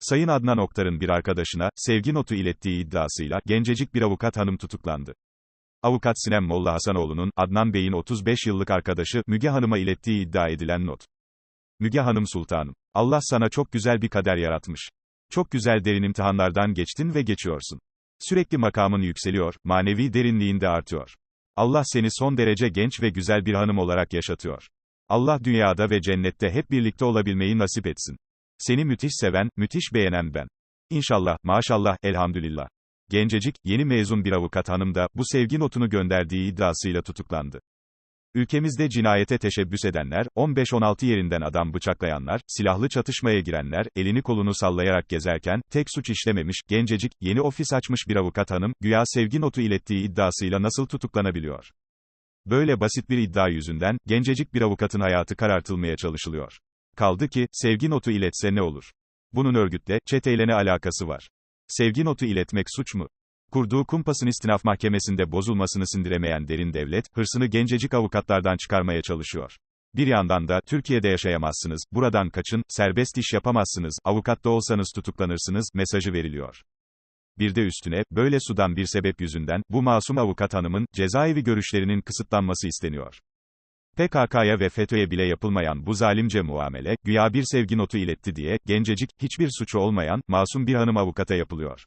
Sayın Adnan Oktar'ın bir arkadaşına, sevgi notu ilettiği iddiasıyla, gencecik bir avukat hanım tutuklandı. Avukat Sinem Molla Hasanoğlu'nun, Adnan Bey'in 35 yıllık arkadaşı, Müge Hanım'a ilettiği iddia edilen not. Müge Hanım Sultanım. Allah sana çok güzel bir kader yaratmış. Çok güzel derin imtihanlardan geçtin ve geçiyorsun. Sürekli makamın yükseliyor, manevi derinliğin de artıyor. Allah seni son derece genç ve güzel bir hanım olarak yaşatıyor. Allah dünyada ve cennette hep birlikte olabilmeyi nasip etsin. Seni müthiş seven, müthiş beğenen ben. İnşallah, maşallah, elhamdülillah. Gencecik, yeni mezun bir avukat hanım da, bu sevgi notunu gönderdiği iddiasıyla tutuklandı. Ülkemizde cinayete teşebbüs edenler, 15-16 yerinden adam bıçaklayanlar, silahlı çatışmaya girenler, elini kolunu sallayarak gezerken, tek suç işlememiş, gencecik, yeni ofis açmış bir avukat hanım, güya sevgi notu ilettiği iddiasıyla nasıl tutuklanabiliyor? Böyle basit bir iddia yüzünden, gencecik bir avukatın hayatı karartılmaya çalışılıyor. Kaldı ki, sevgi notu iletse ne olur? Bunun örgütle, çeteyle ne alakası var? Sevgi notu iletmek suç mu? Kurduğu kumpasın istinaf mahkemesinde bozulmasını sindiremeyen derin devlet, hırsını gencecik avukatlardan çıkarmaya çalışıyor. Bir yandan da, Türkiye'de yaşayamazsınız, buradan kaçın, serbest iş yapamazsınız, avukat da olsanız tutuklanırsınız, mesajı veriliyor. Bir de üstüne, böyle sudan bir sebep yüzünden, bu masum avukat hanımın, cezaevi görüşlerinin kısıtlanması isteniyor. PKK'ya ve FETÖ'ye bile yapılmayan bu zalimce muamele, güya bir sevgi notu iletti diye, gencecik, hiçbir suçu olmayan, masum bir hanım avukata yapılıyor.